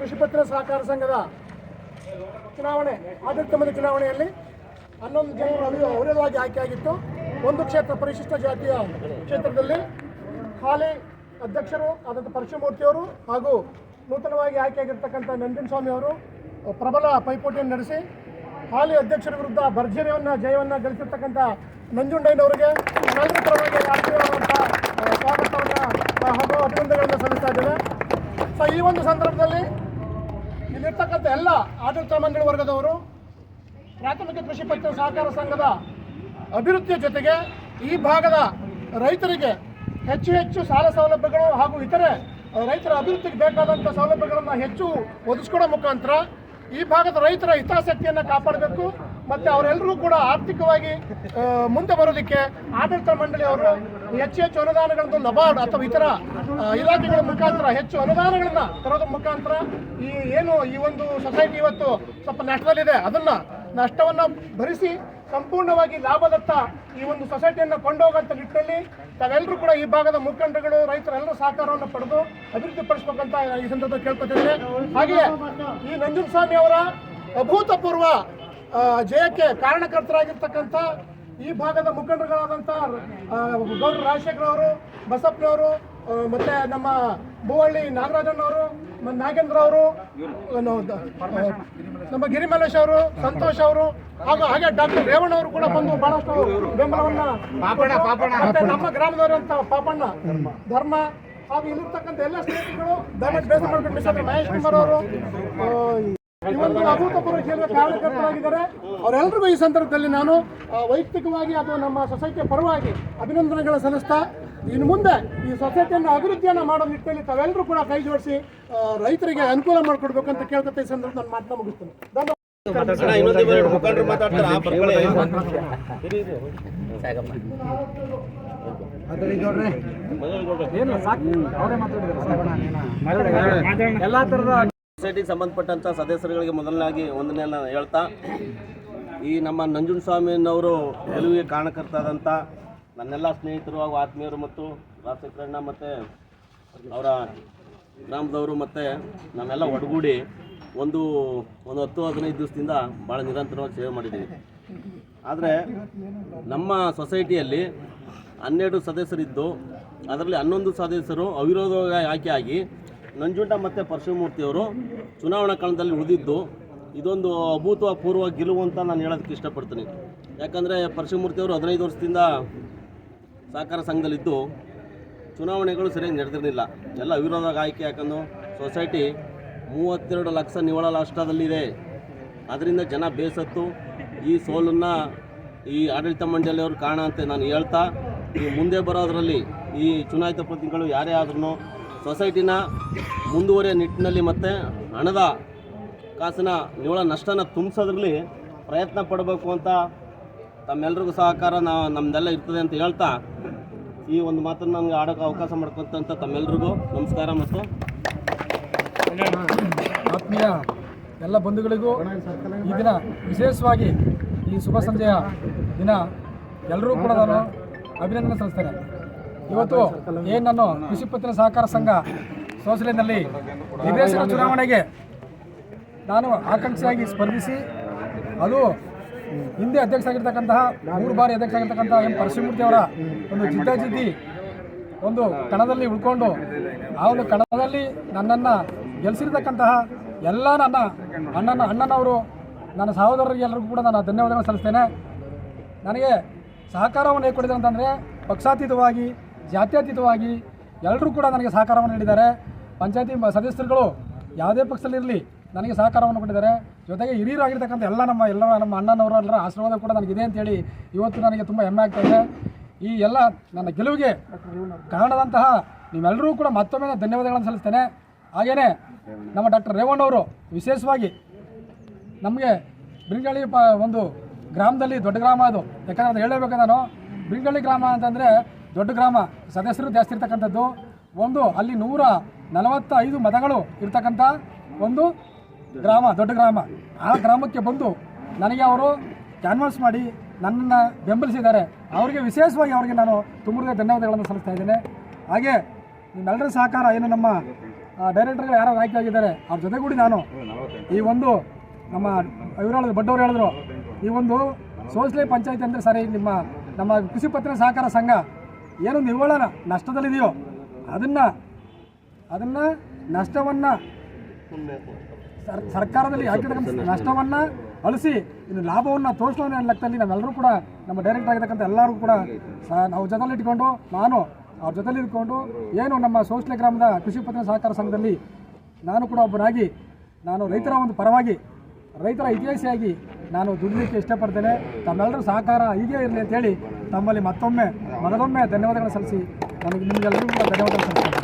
ಕೃಷಿ ಪತ್ರ ಸಹಕಾರ ಸಂಘದ ಚುನಾವಣೆ, ಆಡಳಿತ ಮಂಡಳಿ ಚುನಾವಣೆಯಲ್ಲಿ ಹನ್ನೊಂದು ಜನರು ಅವಿ ಅವಿರೋಧವಾಗಿ ಆಯ್ಕೆಯಾಗಿತ್ತು ಒಂದು ಕ್ಷೇತ್ರ ಪರಿಶಿಷ್ಟ ಜಾತಿಯ ಕ್ಷೇತ್ರದಲ್ಲಿ ಹಾಲಿ ಅಧ್ಯಕ್ಷರು ಆದಂಥ ಪರಶುಮೂರ್ತಿಯವರು ಹಾಗೂ ನೂತನವಾಗಿ ಆಯ್ಕೆಯಾಗಿರ್ತಕ್ಕಂಥ ನಂಜನಸ್ವಾಮಿ ಅವರು ಪ್ರಬಲ ಪೈಪೋಟಿಯನ್ನು ನಡೆಸಿ ಹಾಲಿ ಅಧ್ಯಕ್ಷರ ವಿರುದ್ಧ ಭರ್ಜರಿಯನ್ನು, ಜಯವನ್ನು ಗಳಿಸಿರ್ತಕ್ಕಂಥ ನಂಜುಂಡಯ್ಯನವರಿಗೆ ಸ್ವಾಗತವನ್ನು ಹಾಗೂ ಅಭಿನಂದನೆಗಳನ್ನು ಸಲ್ಲಿಸ್ತಾ ಇದ್ದೇವೆ ಸೊ ಈ ಒಂದು ಸಂದರ್ಭದಲ್ಲಿ ಇಲ್ಲಿರ್ತಕ್ಕಂಥ ಎಲ್ಲ ಆಡಳಿತ ಮಂಡಳಿ ವರ್ಗದವರು, ಪ್ರಾಥಮಿಕ ಕೃಷಿ ಪತ್ತಿನ ಸಹಕಾರ ಸಂಘದ ಅಭಿವೃದ್ಧಿಯ ಜೊತೆಗೆ ಈ ಭಾಗದ ರೈತರಿಗೆ ಹೆಚ್ಚು ಹೆಚ್ಚು ಸಾಲ ಸೌಲಭ್ಯಗಳು ಹಾಗೂ ಇತರೆ ರೈತರ ಅಭಿವೃದ್ಧಿಗೆ ಬೇಕಾದಂಥ ಸೌಲಭ್ಯಗಳನ್ನು ಹೆಚ್ಚು ಒದಗಿಸ್ಕೊಡೋ ಮುಖಾಂತರ ಈ ಭಾಗದ ರೈತರ ಹಿತಾಸಕ್ತಿಯನ್ನು ಕಾಪಾಡಬೇಕು. ಮತ್ತು ಅವರೆಲ್ಲರೂ ಕೂಡ ಆರ್ಥಿಕವಾಗಿ ಮುಂದೆ ಬರೋದಕ್ಕೆ ಆಡಳಿತ ಮಂಡಳಿ ಅವರು ಹೆಚ್ಚು ಹೆಚ್ಚು ಅನುದಾನಗಳನ್ನು ನಬಾರ್ಡ್ ಅಥವಾ ಇತರ ಇಲಾಖೆಗಳ ಮುಖಾಂತರ ಹೆಚ್ಚು ಅನುದಾನಗಳನ್ನ ತರೋದ್ರ ಮುಖಾಂತರ ಈ ಏನು ಈ ಒಂದು ಸೊಸೈಟಿ ಇವತ್ತು ಸ್ವಲ್ಪ ನಷ್ಟದಲ್ಲಿದೆ ಅದನ್ನ ನಷ್ಟವನ್ನ ಭರಿಸಿ ಸಂಪೂರ್ಣವಾಗಿ ಲಾಭದತ್ತ ಈ ಒಂದು ಸೊಸೈಟಿಯನ್ನು ಕೊಂಡೋಗಂತ ನಿಟ್ಟಿನಲ್ಲಿ ತಾವೆಲ್ಲರೂ ಕೂಡ ಈ ಭಾಗದ ಮುಖಂಡಗಳು ರೈತರೆಲ್ಲರೂ ಸಹಕಾರವನ್ನು ಪಡೆದು ಅಭಿವೃದ್ಧಿಪಡಿಸಬೇಕಂತ ಈ ಸಂದರ್ಭದಲ್ಲಿ ಕೇಳ್ಕೊತಿದ್ದೇನೆ. ಹಾಗೆಯೇ ಈ ನಂಜನಸ್ವಾಮಿ ಅವರ ಅಭೂತಪೂರ್ವ ಜಯಕ್ಕೆ ಕಾರಣಕರ್ತರಾಗಿರ್ತಕ್ಕಂಥ ಈ ಭಾಗದ ಮುಖಂಡರುಗಳಾದಂಥ ಗೌಡ್ರ ರಾಜಶೇಖರ್ ಅವರು ಬಸಪ್ಪನವರು ಮತ್ತು ನಮ್ಮ ಬೋಹಳ್ಳಿ ನಾಗರಾಜನ್ ಅವರು ನಾಗೇಂದ್ರ ಅವರು ನಮ್ಮ ಗಿರಿಮಲೇಶ್ ಅವರು ಸಂತೋಷ್ ಅವರು ಹಾಗೂ ಹಾಗೆ ಡಾಕ್ಟರ್ ರೇವಣ್ಣ ಅವರು ಕೂಡ ಬಂದು ಬಹಳಷ್ಟು ಬೆಂಬಲವನ್ನ ಮತ್ತೆ ನಮ್ಮ ಗ್ರಾಮದವರಂತ ಪಾಪಣ್ಣ ಧರ್ಮ ಹಾಗೂ ಇಲ್ಲಿರ್ತಕ್ಕಂಥ ಎಲ್ಲ ಸ್ನೇಹಿತರು ದಯಮಾಡಿ ಬೇಸರ ಮಾಡ್ಕೊಂಡು ಮಹೇಶ್ ಕುಮಾರ್ ಅವರು ಒಂದು ಅಭೂತಪೂರ್ವ ಕೇಂದ್ರ ಕಾರ್ಯಕರ್ತರಾಗಿದ್ದಾರೆ. ಅವರೆಲ್ಲರಿಗೂ ಈ ಸಂದರ್ಭದಲ್ಲಿ ನಾನು ವೈಯಕ್ತಿಕವಾಗಿ ಅದು ನಮ್ಮ ಸೊಸೈಟಿಯ ಪರವಾಗಿ ಅಭಿನಂದನೆಗಳ ಸಲ್ಲಿಸ್ತಾ ಇನ್ನು ಮುಂದೆ ಈ ಸೊಸೈಟಿಯನ್ನು ಅಭಿವೃದ್ಧಿಯನ್ನು ಮಾಡೋ ನಿಟ್ಟಿನಲ್ಲಿ ತಾವೆಲ್ಲರೂ ಕೂಡ ಕೈ ಜೋಡಿಸಿ ರೈತರಿಗೆ ಅನುಕೂಲ ಮಾಡಿಕೊಡ್ಬೇಕು ಅಂತ ಕೇಳ್ಕೊತ ಈ ಸಂದರ್ಭ ನಾನು ಮಾತನ್ನ ಮುಗಿಸ್ತೇನೆ. ಧನ್ಯವಾದ ತರದ. ಸೊಸೈಟಿಗೆ ಸಂಬಂಧಪಟ್ಟಂಥ ಸದಸ್ಯರುಗಳಿಗೆ ಮೊದಲನಾಗಿ ಒಂದನೇನ ಹೇಳ್ತಾ, ಈ ನಮ್ಮ ನಂಜುಂಡಸ್ವಾಮಿಯವರು ಗೆಲುವಿಗೆ ಕಾರಣಕರ್ತಾದಂಥ ನನ್ನೆಲ್ಲ ಸ್ನೇಹಿತರು ಹಾಗೂ ಆತ್ಮೀಯರು ಮತ್ತು ರಾಜಶೇಖರಣ್ಣ ಮತ್ತು ಅವರ ಗ್ರಾಮದವರು ಮತ್ತು ನಾವೆಲ್ಲ ಒಡಗೂಡಿ ಒಂದು ಒಂದು ಹತ್ತು, ಹದಿನೈದು ದಿವಸದಿಂದ ಭಾಳ ನಿರಂತರವಾಗಿ ಸೇವೆ ಮಾಡಿದ್ದೀವಿ. ಆದರೆ ನಮ್ಮ ಸೊಸೈಟಿಯಲ್ಲಿ ಹನ್ನೆರಡು ಸದಸ್ಯರಿದ್ದು, ಅದರಲ್ಲಿ ಹನ್ನೊಂದು ಸದಸ್ಯರು ಅವಿರೋಧವಾಗಿ ಆಯ್ಕೆಯಾಗಿ ನಂಜುಂಡ ಮತ್ತು ಪರಶುಮೂರ್ತಿಯವರು ಚುನಾವಣಾ ಕಾಲದಲ್ಲಿ ಉಳಿದಿದ್ದು, ಇದೊಂದು ಅಭೂತಪೂರ್ವ ಗೆಲುವು ಅಂತ ನಾನು ಹೇಳೋದಕ್ಕೆ ಇಷ್ಟಪಡ್ತೀನಿ. ಯಾಕಂದರೆ ಪರಶುಮೂರ್ತಿಯವರು ಹದಿನೈದು ವರ್ಷದಿಂದ ಸಹಕಾರ ಸಂಘದಲ್ಲಿದ್ದು, ಚುನಾವಣೆಗಳು ಸರಿಯಾಗಿ ನಡೆದಿರಲಿಲ್ಲ. ಎಲ್ಲ ಅವಿರೋಧವಾಗಿ ಆಯ್ಕೆ ಯಾಕಂದು ಸೊಸೈಟಿ ಮೂವತ್ತೆರಡು ಲಕ್ಷ ನಿವ್ವಳ ನಷ್ಟದಲ್ಲಿದೆ ಅದರಿಂದ ಜನ ಬೇಸತ್ತು, ಈ ಸೋಲನ್ನು ಈ ಆಡಳಿತ ಮಂಡಳಿಯವರು ಕಾರಣ ಅಂತ ನಾನು ಹೇಳ್ತಾ, ಈ ಮುಂದೆ ಬರೋದರಲ್ಲಿ ಈ ಚುನಾಯಿತ ಪ್ರತಿನಿಧಿಗಳು ಯಾರೇ ಆದ್ರೂ ಸೊಸೈಟಿನ ಮುಂದುವರಿಯ ನಿಟ್ಟಿನಲ್ಲಿ ಮತ್ತು ಹಣದ ಕಾಸಿನ ನಿವ್ವಳ ನಷ್ಟನ ತುಂಬಿಸೋದ್ರಲ್ಲಿ ಪ್ರಯತ್ನ ಪಡಬೇಕು ಅಂತ ತಮ್ಮೆಲ್ರಿಗೂ ಸಹಕಾರ ನಾ ನಮ್ಮದೆಲ್ಲ ಇರ್ತದೆ ಅಂತ ಹೇಳ್ತಾ ಈ ಒಂದು ಮಾತನ್ನು ನಮಗೆ ಆಡೋಕೆ ಅವಕಾಶ ಮಾಡ್ಕೊತಂಥ ತಮ್ಮೆಲ್ರಿಗೂ ನಮಸ್ಕಾರ ಮತ್ತು ಆತ್ಮೀಯ ಎಲ್ಲ ಬಂಧುಗಳಿಗೂ ಈ ದಿನ ವಿಶೇಷವಾಗಿ ಈ ಶುಭ ಸಂಜೆಯ ದಿನ ಎಲ್ಲರೂ ಕೂಡ ನಾನು ಅಭಿನಂದನೆ ಸಲ್ಲಿಸ್ತೇನೆ. ಇವತ್ತು ಏನು ನಾನು ಕೃಷಿ ಪತ್ತಿನ ಸಹಕಾರ ಸಂಘ ಸೋಸಲಿನಲ್ಲಿ ನಿರ್ದೇಶನ ಚುನಾವಣೆಗೆ ನಾನು ಆಕಾಂಕ್ಷಿಯಾಗಿ ಸ್ಪರ್ಧಿಸಿ, ಅದು ಹಿಂದೆ ಅಧ್ಯಕ್ಷ ಆಗಿರ್ತಕ್ಕಂತಹ ಮೂರು ಬಾರಿ ಅಧ್ಯಕ್ಷ ಆಗಿರ್ತಕ್ಕಂಥ ಎಂ ಪರಶಿವಮೂರ್ತಿ ಅವರ ಒಂದು ಜಿದ್ದಾಜಿದ್ದಿ ಒಂದು ಕಣದಲ್ಲಿ ಉಳ್ಕೊಂಡು, ಆ ಒಂದು ಕಣದಲ್ಲಿ ನನ್ನನ್ನು ಗೆಲ್ಸಿರ್ತಕ್ಕಂತಹ ಎಲ್ಲ ನನ್ನ ಅಣ್ಣನ ಅಣ್ಣನವರು, ನನ್ನ ಸಹೋದರರಿಗೆ ಎಲ್ಲರಿಗೂ ಕೂಡ ನಾನು ಧನ್ಯವಾದಗಳನ್ನು ಸಲ್ಲಿಸ್ತೇನೆ. ನನಗೆ ಸಹಕಾರವನ್ನು ಹೇಗೆ ಅಂತಂದ್ರೆ ಅಂತಂದರೆ ಪಕ್ಷಾತೀತವಾಗಿ ಜಾತ್ಯತೀತವಾಗಿ ಎಲ್ಲರೂ ಕೂಡ ನನಗೆ ಸಹಕಾರವನ್ನು ನೀಡಿದ್ದಾರೆ. ಪಂಚಾಯತಿ ಸದಸ್ಯರುಗಳು ಯಾವುದೇ ಪಕ್ಷದಲ್ಲಿರಲಿ ನನಗೆ ಸಹಕಾರವನ್ನು ಕೊಟ್ಟಿದ್ದಾರೆ. ಜೊತೆಗೆ ಹಿರಿಯರಾಗಿರ್ತಕ್ಕಂಥ ಎಲ್ಲ ನಮ್ಮ ಎಲ್ಲ ನಮ್ಮ ಅಣ್ಣನವರು ಎಲ್ಲರ ಆಶೀರ್ವಾದ ಕೂಡ ನನಗಿದೆ ಅಂತೇಳಿ ಇವತ್ತು ನನಗೆ ತುಂಬ ಹೆಮ್ಮೆ ಆಗ್ತಾ ಇದೆ. ಈ ಎಲ್ಲ ನನ್ನ ಗೆಲುವಿಗೆ ಕಾರಣದಂತಹ ನೀವೆಲ್ಲರೂ ಕೂಡ ಮತ್ತೊಮ್ಮೆ ಧನ್ಯವಾದಗಳನ್ನು ಸಲ್ಲಿಸ್ತೇನೆ. ಹಾಗೆಯೇ ನಮ್ಮ ಡಾಕ್ಟರ್ ರೇವಣ್ಣವರು ವಿಶೇಷವಾಗಿ ನಮಗೆ ಬಿಂಗಳಿ ಒಂದು ಗ್ರಾಮದಲ್ಲಿ ದೊಡ್ಡ ಗ್ರಾಮ ಅದು. ಯಾಕಂದ್ರೆ ಅದು ಹೇಳಬೇಕು ನಾನು ಬಿಂಗಳಿ ಗ್ರಾಮ ಅಂತಂದರೆ ದೊಡ್ಡ ಗ್ರಾಮ. ಸದಸ್ಯರು ಜಾಸ್ತಿ ಇರ್ತಕ್ಕಂಥದ್ದು. ಒಂದು, ಅಲ್ಲಿ ನೂರ ನಲವತ್ತೈದು ಮತಗಳು ಇರ್ತಕ್ಕಂಥ ಒಂದು ಗ್ರಾಮ, ದೊಡ್ಡ ಗ್ರಾಮ. ಆ ಗ್ರಾಮಕ್ಕೆ ಬಂದು ನನಗೆ ಅವರು ಕ್ಯಾನ್ವಾಸ್ ಮಾಡಿ ನನ್ನನ್ನು ಬೆಂಬಲಿಸಿದ್ದಾರೆ. ಅವರಿಗೆ ವಿಶೇಷವಾಗಿ ಅವರಿಗೆ ನಾನು ತುಂಬ ಧನ್ಯವಾದಗಳನ್ನು ಸಲ್ಲಿಸ್ತಾ ಇದ್ದೇನೆ. ಹಾಗೆ ನಿಮ್ಮೆಲ್ಲರ ಸಹಕಾರ ಏನು ನಮ್ಮ ಡೈರೆಕ್ಟರ್ಗಳು ಯಾರು ಆಯ್ಕೆ ಆಗಿದ್ದಾರೆ, ಅವ್ರ ಜೊತೆಗೂಡಿ ನಾನು ಈ ಒಂದು ನಮ್ಮ ಇವರು ಹೇಳಿದ್ರು, ಬಡ್ಡವ್ರು ಹೇಳಿದ್ರು. ಈ ಒಂದು ಸೋಸ್ಲೆ ಪಂಚಾಯತ್ ಅಂದರೆ ಸರಿ, ನಿಮ್ಮ, ನಮ್ಮ ಕೃಷಿ ಪತ್ರ ಸಹಕಾರ ಸಂಘ ಏನು ನಿವ್ವಳ ನಷ್ಟದಲ್ಲಿದೆಯೋ ಅದನ್ನು ಅದನ್ನು ನಷ್ಟವನ್ನು ಸರ್, ಸರ್ಕಾರದಲ್ಲಿ ಹಾಕಿರ್ತಕ್ಕಂಥ ನಷ್ಟವನ್ನು ಅಳಿಸಿ, ಇನ್ನು ಲಾಭವನ್ನು ತೋರಿಸೋ ಲೆಕ್ಕದಲ್ಲಿ ನಾವೆಲ್ಲರೂ ಕೂಡ ನಮ್ಮ ಡೈರೆಕ್ಟರ್ ಆಗಿರ್ತಕ್ಕಂಥ ಎಲ್ಲರೂ ಕೂಡ ನಾವು ಜೊತೆಲಿ ಇಟ್ಕೊಂಡು, ನಾನು ಅವ್ರ ಜೊತೆಲಿ ಇಟ್ಕೊಂಡು, ಏನು ನಮ್ಮ ಸೋಸ್ಲೆ ಗ್ರಾಮದ ಕೃಷಿ ಪತ್ರ ಸಹಕಾರ ಸಂಘದಲ್ಲಿ ನಾನು ಕೂಡ ಒಬ್ಬನಾಗಿ, ನಾನು ರೈತರ ಒಂದು ಪರವಾಗಿ, ರೈತರ ಇತಿಹಾಸಿಯಾಗಿ ನಾನು ದುಡಿಲಿಕ್ಕೆ ಇಷ್ಟಪಡ್ತೇನೆ. ತಮ್ಮೆಲ್ಲರೂ ಸಹಕಾರ ಹೀಗೆ ಇರಲಿ ಅಂತೇಳಿ ತಮ್ಮಲ್ಲಿ ಮತ್ತೊಮ್ಮೆ ಮನದೊಮ್ಮೆ ಧನ್ಯವಾದಗಳನ್ನು ಸಲ್ಲಿಸಿ. ನನಗೆ ನಿಮಗೆಲ್ಲರಿಗೂ ಕೂಡ ಧನ್ಯವಾದಗಳು ಸಲ್ಲಿಸ್ತೇನೆ.